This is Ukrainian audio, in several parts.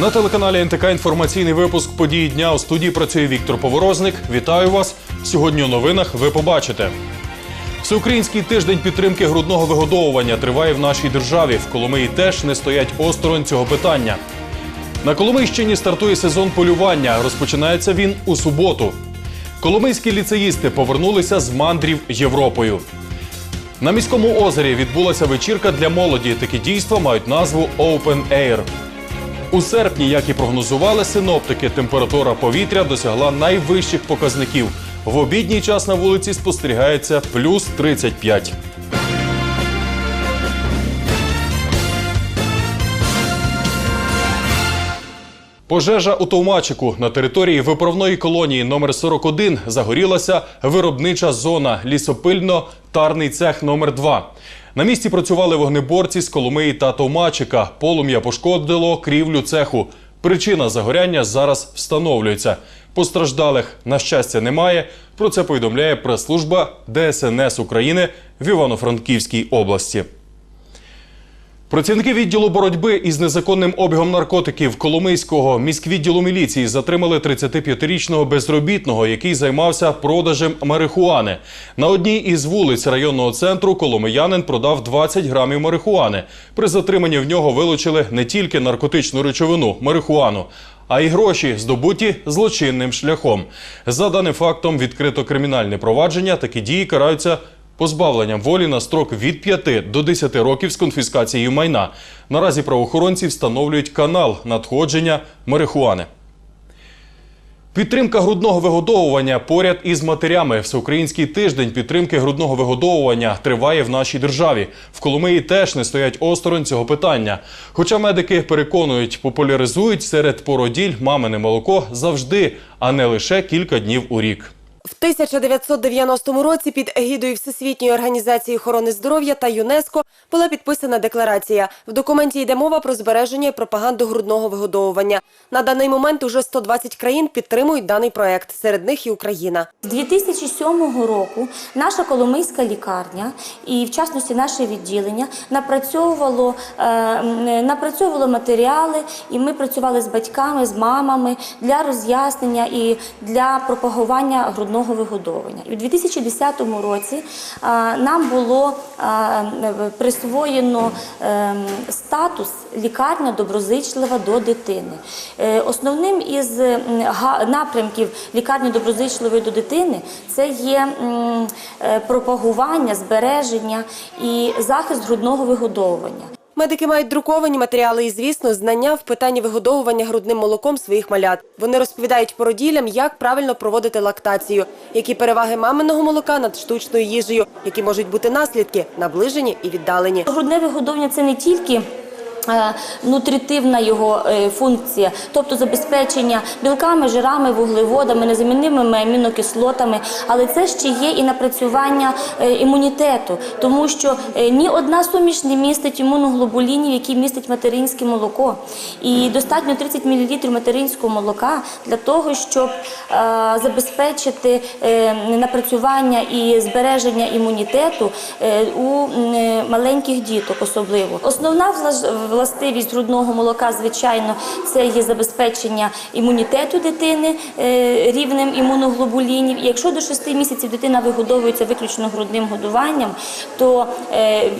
На телеканалі НТК інформаційний випуск події дня у студії працює Віктор Поворозник. Вітаю вас. Сьогодні у новинах ви побачите. Всеукраїнський тиждень підтримки грудного вигодовування триває в нашій державі. В Коломиї теж не стоять осторонь цього питання. На Коломийщині стартує сезон полювання. Розпочинається він у суботу. Коломийські ліцеїсти повернулися з мандрів Європою. На міському озері відбулася вечірка для молоді. Такі дійства мають назву Open Air. У серпні, як і прогнозували синоптики, температура повітря досягла найвищих показників. В обідній час на вулиці спостерігається плюс 35. Пожежа у Товмачику на території виправної колонії номер 41 загорілася виробнича зона лісопильно-тарний цех номер 2 На місці працювали вогнеборці з Коломиї та Товмачика. Полум'я пошкодило крівлю цеху. Причина загоряння зараз встановлюється. Постраждалих, на щастя, немає. Про це повідомляє прес-служба ДСНС України в Івано-Франківській області. Працівники відділу боротьби із незаконним обігом наркотиків Коломийського міськвідділу міліції затримали 35-річного безробітного, який займався продажем марихуани. На одній із вулиць районного центру коломиянин продав 20 грамів марихуани. При затриманні в нього вилучили не тільки наркотичну речовину марихуану, а й гроші, здобуті злочинним шляхом. За даним фактом відкрито кримінальне провадження. Такі дії караються позбавленням волі на строк від 5 до 10 років з конфіскацією майна. Наразі правоохоронці встановлюють канал надходження марихуани. Підтримка грудного вигодовування поряд із матерями. Всеукраїнський тиждень підтримки грудного вигодовування триває в нашій державі. В Коломиї теж не стоять осторонь цього питання. Хоча медики переконують, популяризують серед породіль мамине молоко завжди, а не лише кілька днів у рік. В 1990 році під егідою Всесвітньої організації охорони здоров'я та ЮНЕСКО була підписана декларація. В документі йде мова про збереження і пропаганду грудного вигодовування. На даний момент уже 120 країн підтримують даний проект, серед них і Україна. З 2007 року наша Коломийська лікарня і в частності наше відділення напрацьовувало, е, м, напрацьовувало матеріали, і ми працювали з батьками, з мамами для роз'яснення і для пропагування грудного вигодовування. І у 2010 році е, нам було е, присвоєно е, статус лікарня доброзичлива до дитини. Е, Основним із напрямків лікарні доброзичливої до дитини це є пропагування, збереження і захист грудного вигодовування. Медики мають друковані матеріали і, звісно, знання в питанні вигодовування грудним молоком своїх малят. Вони розповідають породілям, як правильно проводити лактацію, які переваги маминого молока над штучною їжею, які можуть бути наслідки наближені і віддалені. Грудне вигодовування це не тільки нутритивна його е, функція, тобто забезпечення білками, жирами, вуглеводами, незамінними амінокислотами, але це ще є і напрацювання е, імунітету, тому що е, ні одна суміш не містить імуноглобулінів, які містить материнське молоко. І достатньо 30 мл материнського молока для того, щоб е, забезпечити е, напрацювання і збереження імунітету е, у е, маленьких діток особливо. Основна влаж- властивість грудного молока, звичайно, це є забезпечення імунітету дитини е, рівнем імуноглобулінів. І якщо до 6 місяців дитина вигодовується виключно грудним годуванням, то е,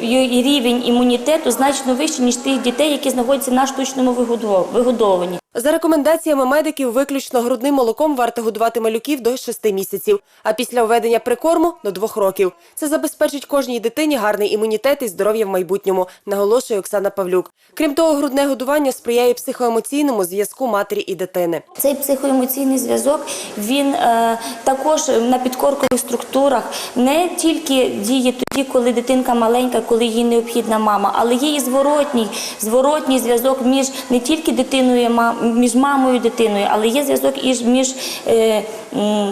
рівень імунітету значно вищий, ніж тих дітей, які знаходяться на штучному вигодов- вигодовуванні. За рекомендаціями медиків, виключно грудним молоком варто годувати малюків до 6 місяців, а після введення прикорму до 2 років. Це забезпечить кожній дитині гарний імунітет і здоров'я в майбутньому, наголошує Оксана Павлюк. Крім того, грудне годування сприяє психоемоційному зв'язку матері і дитини. Цей психоемоційний зв'язок він е, також на підкоркових структурах не тільки діє тоді, коли дитинка маленька, коли їй необхідна мама, але є і зворотній, зворотній зв'язок між не тільки дитиною, і ма- між мамою і дитиною, але є зв'язок і між е,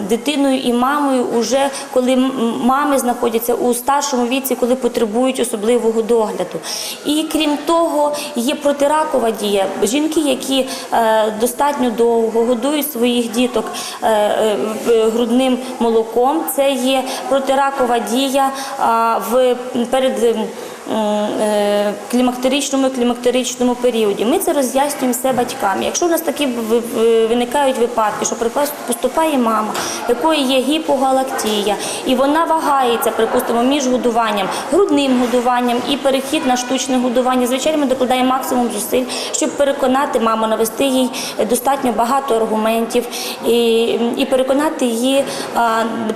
дитиною і мамою, уже коли мами знаходяться у старшому віці, коли потребують особливого догляду. І крім того, є протиракова дія. Жінки, які е, достатньо довго годують своїх діток е, грудним молоком, це є протиракова дія в перед. М, е, клімактеричному і клімактеричному періоді. Ми це роз'яснюємо все батькам. Якщо в нас такі ви- ви- виникають випадки, що поступає мама, якої є гіпогалактія, і вона вагається, припустимо, між годуванням, грудним годуванням і перехід на штучне годування. Звичайно, ми докладаємо максимум зусиль, щоб переконати маму, навести їй достатньо багато аргументів і, і переконати її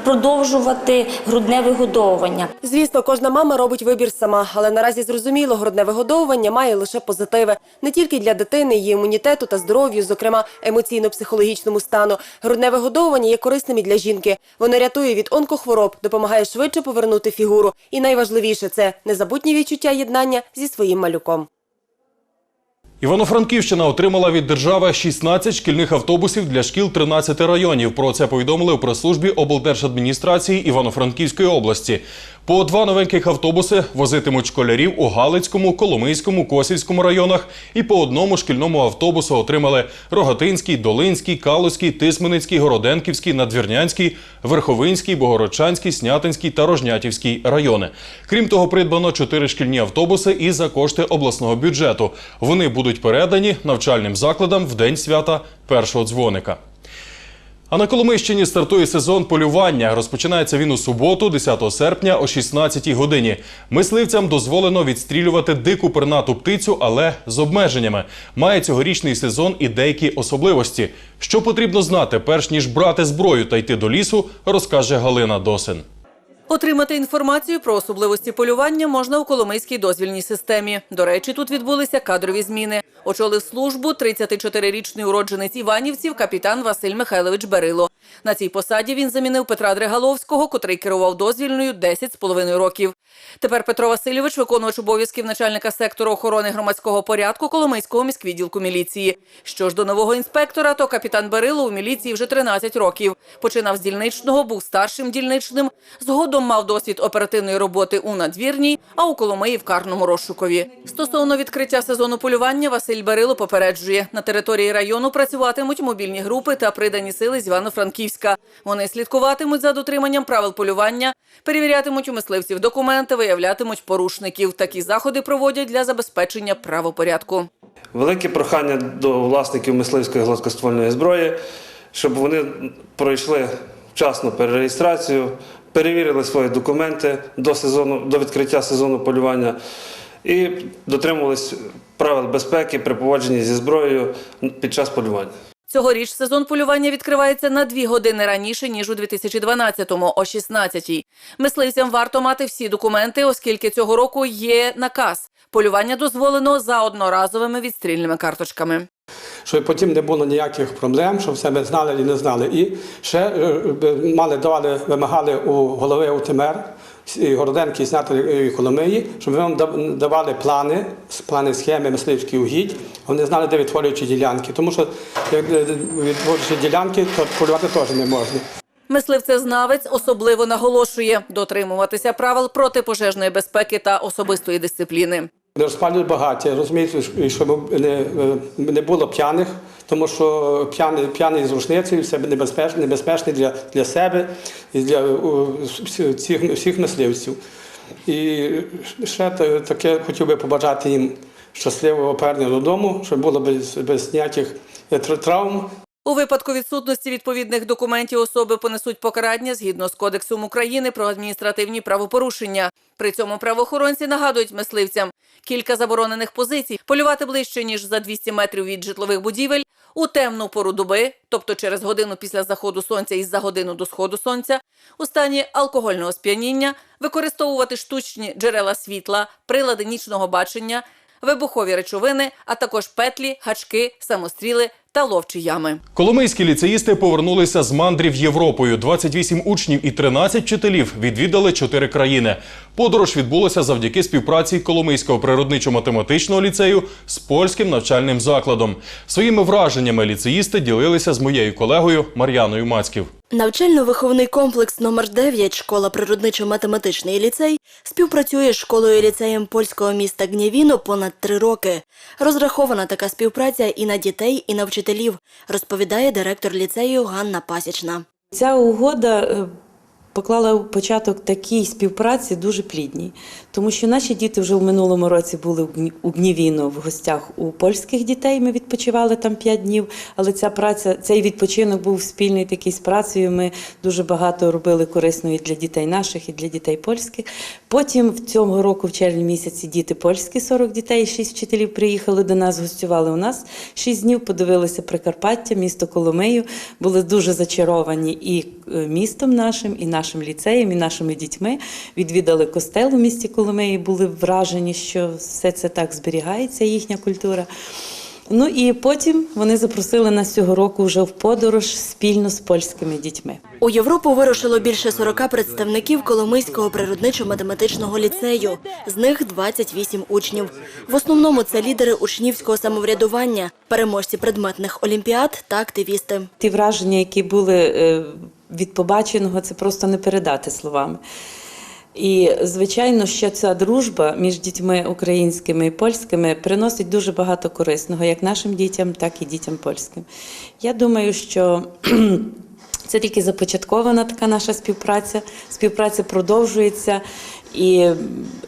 продовжувати грудне вигодовування. Звісно, кожна мама робить вибір сама, але наразі зрозуміло, грудне вигодовування має лише позитиви не тільки для дитини, її імунітету та здоров'ю, зокрема емоційно-психологічному стану. Грудне вигодовування є корисним і для жінки. Воно рятує від онкохвороб, допомагає швидше повернути фігуру. І найважливіше це незабутні відчуття єднання зі своїм малюком. Івано-Франківщина отримала від держави 16 шкільних автобусів для шкіл 13 районів. Про це повідомили у прес-службі облдержадміністрації Івано-Франківської області. По два новеньких автобуси возитимуть школярів у Галицькому, Коломийському, Косівському районах. І по одному шкільному автобусу отримали Рогатинський, Долинський, Калузький, Тисменицький, Городенківський, Надвірнянський, Верховинський, Богородчанський, Снятинський та Рожнятівський райони. Крім того, придбано чотири шкільні автобуси і за кошти обласного бюджету. Вони будуть передані навчальним закладам в день свята першого дзвоника. А на Коломийщині стартує сезон полювання. Розпочинається він у суботу, 10 серпня о 16 годині. Мисливцям дозволено відстрілювати дику пернату птицю, але з обмеженнями. Має цьогорічний сезон і деякі особливості. Що потрібно знати, перш ніж брати зброю та йти до лісу, розкаже Галина Досин. Отримати інформацію про особливості полювання можна у Коломийській дозвільній системі. До речі, тут відбулися кадрові зміни. Очолив службу 34-річний уродженець Іванівців капітан Василь Михайлович Берило. На цій посаді він замінив Петра Дригаловського, котрий керував дозвільною 10 з половиною років. Тепер Петро Васильович, виконувач обов'язків начальника сектору охорони громадського порядку Коломийського міськвідділку міліції. Що ж до нового інспектора, то капітан Берило у міліції вже 13 років. Починав з дільничного, був старшим дільничним. Згодом мав досвід оперативної роботи у надвірній, а у Коломиї в карному розшукові. Стосовно відкриття сезону полювання, Василь Берило попереджує, на території району працюватимуть мобільні групи та придані сили з Івано-Франківська. Вони слідкуватимуть за дотриманням правил полювання, перевірятимуть у мисливців документи, виявлятимуть порушників. Такі заходи проводять для забезпечення правопорядку. Велике прохання до власників мисливської гладкоствольної зброї, щоб вони пройшли вчасно перереєстрацію, перевірили свої документи до сезону, до відкриття сезону полювання і дотримувались правил безпеки при поводженні зі зброєю під час полювання. Цьогоріч сезон полювання відкривається на дві години раніше, ніж у 2012-му, о 16-й. Мисливцям варто мати всі документи, оскільки цього року є наказ. Полювання дозволено за одноразовими відстрільними карточками. щоб потім не було ніяких проблем, щоб все ми знали і не знали. І ще е, е, мали давали, вимагали у голови УТМР, Городенки, і Коломиї, щоб вам давали плани, плани схеми мисливських угідь, вони знали, де відтворюючі ділянки. Тому що як е, відтворюючі ділянки, то полювати теж не можна. Мисливцезнавець особливо наголошує дотримуватися правил протипожежної безпеки та особистої дисципліни. Не розпалюють багаття, розумієте, щоб не, не було п'яних, тому що п'яний, п'яний з рушницею це небезпечний, небезпечний для, для себе і для всіх, всіх- мисливців. І ще таке хотів би побажати їм щасливого повернення додому, щоб було без, без ніяких травм. У випадку відсутності відповідних документів особи понесуть покарання згідно з Кодексом України про адміністративні правопорушення. При цьому правоохоронці нагадують мисливцям кілька заборонених позицій полювати ближче ніж за 200 метрів від житлових будівель у темну пору доби, тобто через годину після заходу сонця і за годину до сходу сонця, у стані алкогольного сп'яніння, використовувати штучні джерела світла, прилади нічного бачення, вибухові речовини, а також петлі, гачки, самостріли та ловчі ями. Коломийські ліцеїсти повернулися з мандрів Європою. 28 учнів і 13 вчителів відвідали чотири країни. Подорож відбулася завдяки співпраці Коломийського природничо-математичного ліцею з польським навчальним закладом. Своїми враженнями ліцеїсти ділилися з моєю колегою Мар'яною Мацьків. Навчально-виховний комплекс номер 9 школа природничо-математичний ліцей співпрацює з школою і ліцеєм польського міста Гнєвіно понад три роки. Розрахована така співпраця і на дітей, і на вчителів, розповідає директор ліцею Ганна Пасічна. Ця угода поклала початок такій співпраці дуже плідній, тому що наші діти вже в минулому році були у Гнівіно в гостях у польських дітей. Ми відпочивали там 5 днів. Але ця праця, цей відпочинок був спільний такий з працею. Ми дуже багато робили корисної для дітей наших і для дітей польських. Потім в цьому року, в червні місяці, діти польські, 40 дітей, 6 вчителів приїхали до нас, гостювали у нас 6 днів, подивилися Прикарпаття, місто Коломию, були дуже зачаровані і е, містом нашим, і нашим ліцеєм, і нашими дітьми. Відвідали костел у місті Коломиї, були вражені, що все це так зберігається, їхня культура. Ну і потім вони запросили нас цього року вже в подорож спільно з польськими дітьми. У Європу вирушило більше 40 представників Коломийського природничо-математичного ліцею. З них 28 учнів. В основному це лідери учнівського самоврядування, переможці предметних олімпіад та активісти. Ті враження, які були е, від побаченого, це просто не передати словами. І, звичайно, що ця дружба між дітьми українськими і польськими приносить дуже багато корисного, як нашим дітям, так і дітям польським. Я думаю, що це тільки започаткована така наша співпраця. Співпраця продовжується, і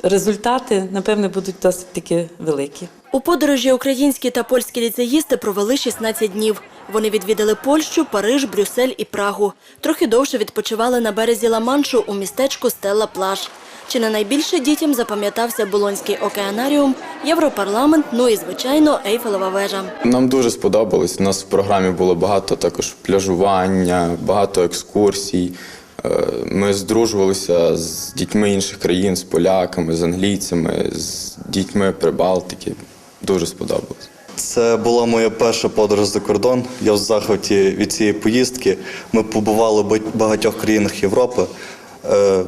результати, напевне, будуть досить таки великі. У подорожі українські та польські ліцеїсти провели 16 днів. Вони відвідали Польщу, Париж, Брюссель і Прагу. Трохи довше відпочивали на березі Ла-Маншу у містечку Стелла Плаж. Чи не найбільше дітям запам'ятався Болонський океанаріум, Європарламент, ну і звичайно Ейфелева вежа. Нам дуже сподобалось. У нас в програмі було багато також пляжування, багато екскурсій. Е, Ми здружувалися з дітьми інших країн, з поляками, з англійцями, з дітьми Прибалтики. Дуже сподобалось. Це була моя перша подорож за кордон. Я в захваті від цієї поїздки. Ми побували в багатьох країнах Європи. Е,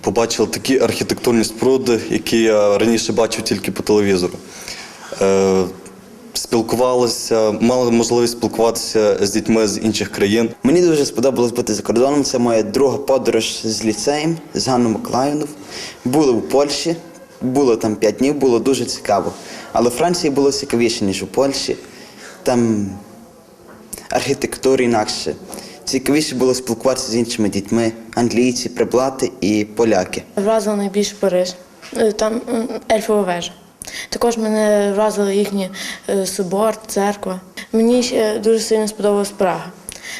Побачили такі архітектурні споруди, які я раніше бачив тільки по телевізору. Е, Спілкувалися, мали можливість спілкуватися з дітьми з інших країн. Мені дуже сподобалось бути за кордоном. Це моя друга подорож з ліцеєм з Ганною Миколаївною. Були у Польщі, було там п'ять днів, було дуже цікаво. Але Франції було цікавіше, ніж у Польщі. Там архітектура інакше. Цікавіше було спілкуватися з іншими дітьми, англійці, приблати і поляки. Вразив найбільше Париж. Е, Там ельфова вежа. Також мене вразили їхні е, собор, церква. Мені ще дуже сильно сподобалась Прага.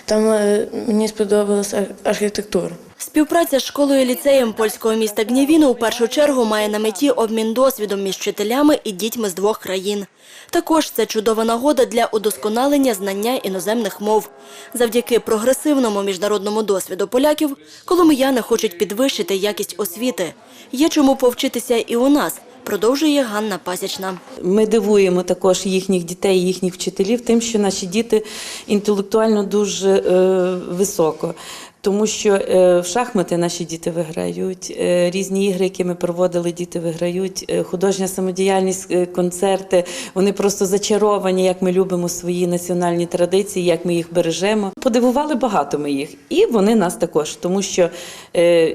Там е, мені сподобалася архітектура. Співпраця з школою ліцеєм польського міста Гнєвіно у першу чергу має на меті обмін досвідом між вчителями і дітьми з двох країн. Також це чудова нагода для удосконалення знання іноземних мов. Завдяки прогресивному міжнародному досвіду поляків коломияни хочуть підвищити якість освіти. Є чому повчитися і у нас, продовжує Ганна Пасічна. Ми дивуємо також їхніх дітей, їхніх вчителів, тим, що наші діти інтелектуально дуже е, високо. Тому що е, в шахмати наші діти виграють, е, різні ігри, які ми проводили, діти виграють, е, художня самодіяльність, концерти. Вони просто зачаровані, як ми любимо свої національні традиції, як ми їх бережемо. Подивували багато ми їх, і вони нас також, тому що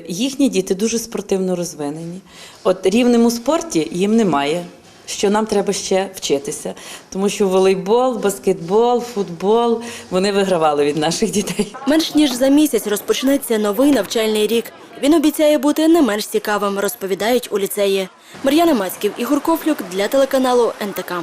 їхні діти дуже спортивно розвинені. От рівнем у спорті їм немає що нам треба ще вчитися. Тому що волейбол, баскетбол, футбол вони вигравали від наших дітей. Менш ніж за місяць розпочнеться новий навчальний рік. Він обіцяє бути не менш цікавим, розповідають у ліцеї. Мар'яна Мацьків, Ігор Кофлюк для телеканалу НТК.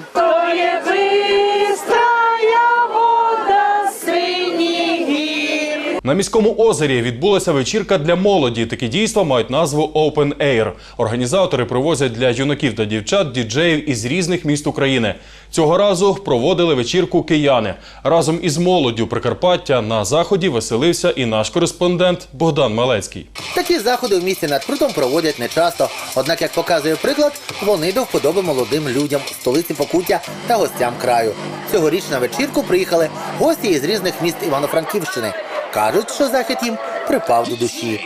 На міському озері відбулася вечірка для молоді. Такі дійства мають назву Open Air. Організатори привозять для юнаків та дівчат діджеїв із різних міст України. Цього разу проводили вечірку кияни. Разом із молоддю Прикарпаття на заході веселився і наш кореспондент Богдан Малецький. Такі заходи в місті над прутом проводять нечасто. Однак, як показує приклад, вони до вподоби молодим людям, столиці Покуття та гостям краю. Цьогоріч на вечірку приїхали гості із різних міст Івано-Франківщини. Кажуть, що захід їм припав до душі.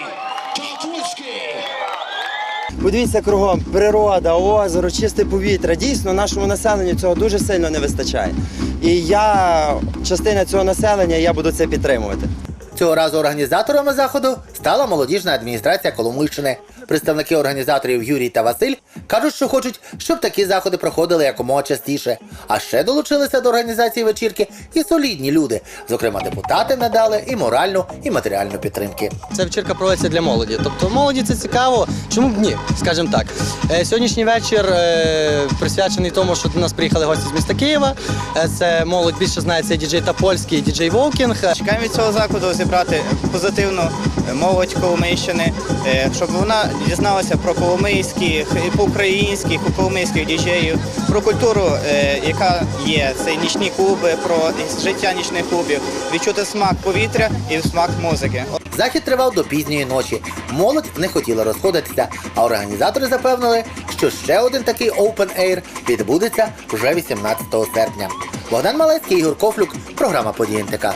Подивіться кругом, природа, озеро, чисте повітря. Дійсно, нашому населенню цього дуже сильно не вистачає. І я частина цього населення, я буду це підтримувати. Цього разу організаторами заходу стала молодіжна адміністрація Коломийщини. Представники організаторів Юрій та Василь кажуть, що хочуть, щоб такі заходи проходили якомога частіше. А ще долучилися до організації вечірки і солідні люди. Зокрема, депутати надали і моральну, і матеріальну підтримки. Ця вечірка проводиться для молоді. Тобто молоді це цікаво. Чому б ні? Скажімо так. Е, Сьогоднішній вечір е, присвячений тому, що до нас приїхали гості з міста Києва. Е, Це молодь більше знає це діджей Тапольський, діджей Вовкінг. Чекаємо від цього закладу зібрати позитивну молодь Коломийщини, щоб вона дізналася про коломийських, по-українських, коломийських діджеїв, про культуру, е, яка є. Це нічні клуби, про життя нічних клубів, відчути смак повітря і смак музики. Захід тривав до пізньої ночі. Молодь не хотіла розходитися, а організатори запевнили, що ще один такий open air відбудеться вже 18 серпня. Богдан Малецький, Ігор Кофлюк, програма «Події НТК».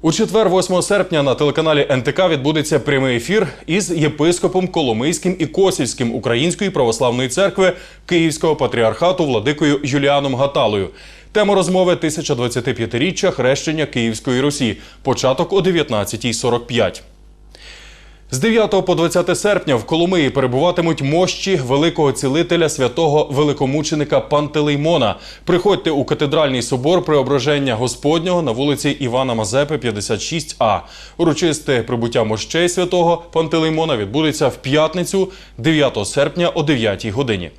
У четвер, 8 серпня, на телеканалі НТК відбудеться прямий ефір із єпископом Коломийським і Косівським Української православної церкви Київського патріархату владикою Юліаном Гаталою. Тема розмови 1025-річчя хрещення Київської Русі. Початок о 19.45. З 9 по 20 серпня в Коломиї перебуватимуть мощі великого цілителя святого великомученика Пантелеймона. Приходьте у катедральний собор Преображення Господнього на вулиці Івана Мазепи, 56А. Урочисте прибуття мощей святого Пантелеймона відбудеться в п'ятницю, 9 серпня о 9 годині.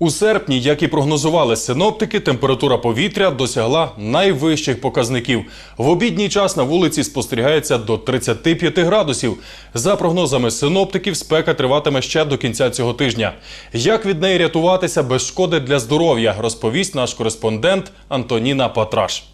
У серпні, як і прогнозували синоптики, температура повітря досягла найвищих показників. В обідній час на вулиці спостерігається до 35 градусів. За прогнозами синоптиків, спека триватиме ще до кінця цього тижня. Як від неї рятуватися без шкоди для здоров'я, розповість наш кореспондент Антоніна Патраш.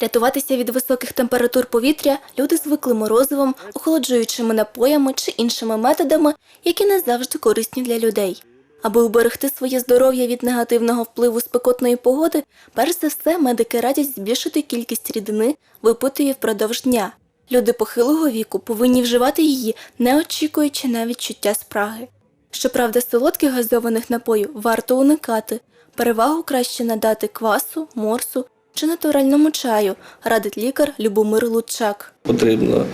Рятуватися від високих температур повітря люди звикли морозивом, охолоджуючими напоями чи іншими методами, які не завжди корисні для людей. Аби уберегти своє здоров'я від негативного впливу спекотної погоди, перш за все медики радять збільшити кількість рідини, випитої впродовж дня. Люди похилого віку повинні вживати її, не очікуючи на відчуття спраги. Щоправда, солодких газованих напоїв варто уникати. Перевагу краще надати квасу, морсу чи натуральному чаю, радить лікар Любомир Лучак. Потрібно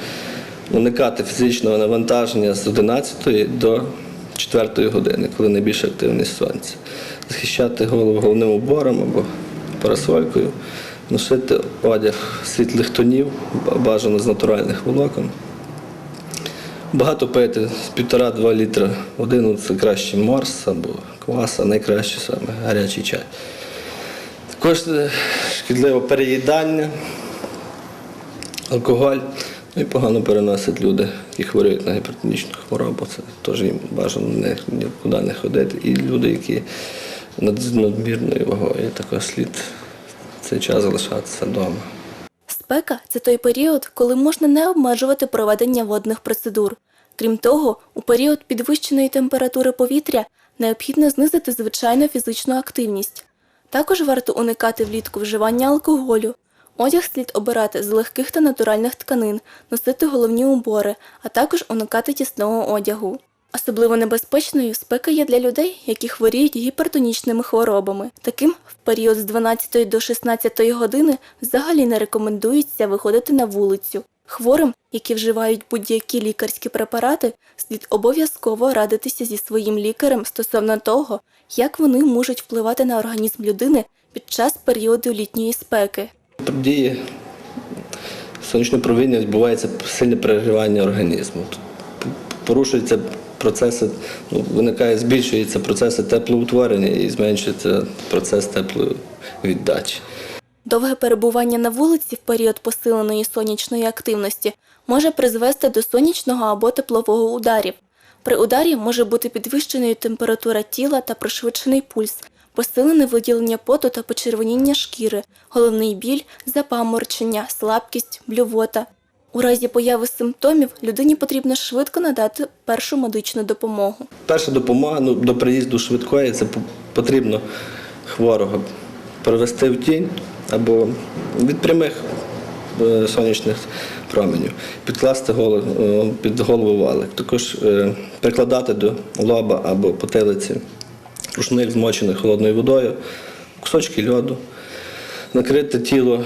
уникати фізичного навантаження з 11 до 4 години, коли найбільша активність сонця. Захищати голову головним убором або парасолькою, носити одяг світлих тонів, бажано з натуральних волокон. Багато пити з півтора-два літра води, ну це краще морс або квас, а найкраще саме гарячий чай. Також е, шкідливе переїдання, алкоголь. Ну і погано переносять люди, які хворіють на гіпертонічну хворобу. Це теж їм бажано не- нікуди не ходити. І люди, які над- надмірною вагою, також слід цей час залишатися вдома. Спека це той період, коли можна не обмежувати проведення водних процедур. Крім того, у період підвищеної температури повітря необхідно знизити звичайну фізичну активність. Також варто уникати влітку вживання алкоголю. Одяг слід обирати з легких та натуральних тканин, носити головні убори, а також уникати тісного одягу. Особливо небезпечною спека є для людей, які хворіють гіпертонічними хворобами. Таким в період з 12 до 16 години взагалі не рекомендується виходити на вулицю. Хворим, які вживають будь-які лікарські препарати, слід обов'язково радитися зі своїм лікарем стосовно того, як вони можуть впливати на організм людини під час періоду літньої спеки. При дії сонячного провіння відбувається сильне перегрівання організму. Порушуються процеси, ну, виникає, збільшуються процеси теплоутворення і зменшується процес теплої віддачі. Довге перебування на вулиці в період посиленої сонячної активності може призвести до сонячного або теплового ударів. При ударі може бути підвищеною температура тіла та пришвидшений пульс, посилене виділення поту та почервоніння шкіри, головний біль, запаморчення, слабкість, блювота. У разі появи симптомів людині потрібно швидко надати першу медичну допомогу. Перша допомога ну, до приїзду швидкої це потрібно хворого провести в тінь або від прямих е, сонячних променів, підкласти голову, е, під голову валик. Також е, прикладати до лоба або потилиці рушник змочений холодною водою, кусочки льоду, накрити тіло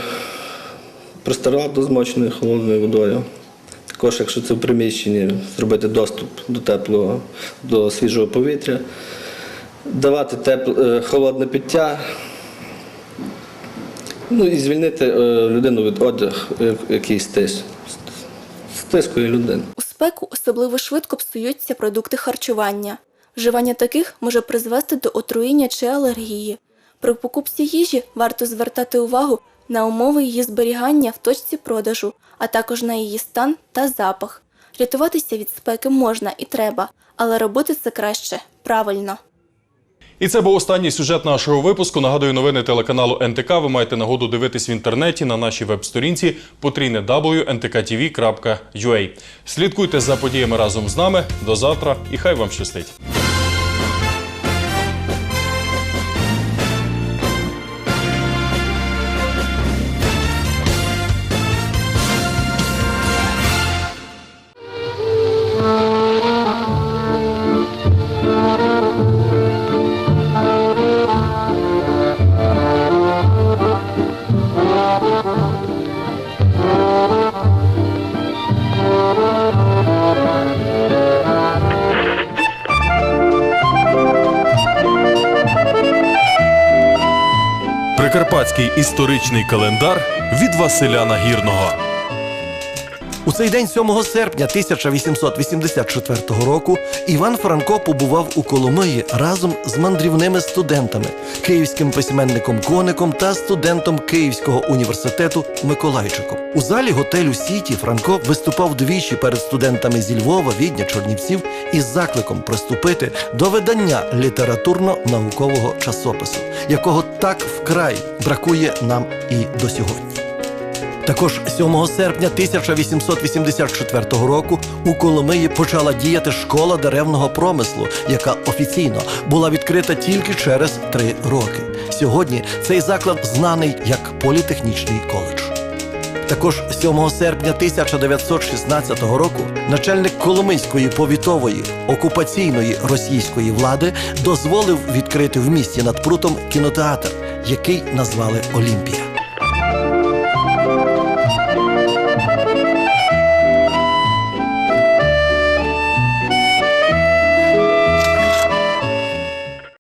простирадло змоченою холодною водою. Також, якщо це в приміщенні, зробити доступ до теплого, до свіжого повітря, давати тепле, е, холодне пиття, ну і звільнити е, людину від одяг, е, який стис, стискує людину. У спеку особливо швидко псуються продукти харчування. Вживання таких може призвести до отруєння чи алергії. При покупці їжі варто звертати увагу на умови її зберігання в точці продажу, а також на її стан та запах. Рятуватися від спеки можна і треба, але робити це краще правильно. І це був останній сюжет нашого випуску. Нагадую, новини телеканалу НТК ви маєте нагоду дивитись в інтернеті на нашій веб-сторінці www.ntkTV.ua. Слідкуйте за подіями разом з нами. До завтра і хай вам щастить. Прикарпатський історичний календар від Василя Нагірного. У цей день, 7 серпня 1884 року, Іван Франко побував у Коломиї разом з мандрівними студентами, київським письменником Коником та студентом Київського університету Миколайчиком. У залі готелю Сіті Франко виступав двічі перед студентами зі Львова, Відня, Чернівців із закликом приступити до видання літературно-наукового часопису, якого так вкрай бракує нам і до сьогодні. Також 7 серпня 1884 року у Коломиї почала діяти школа деревного промислу, яка офіційно була відкрита тільки через три роки. Сьогодні цей заклад знаний як політехнічний коледж. Також 7 серпня 1916 року начальник Коломийської повітової окупаційної російської влади дозволив відкрити в місті над прутом кінотеатр, який назвали Олімпія.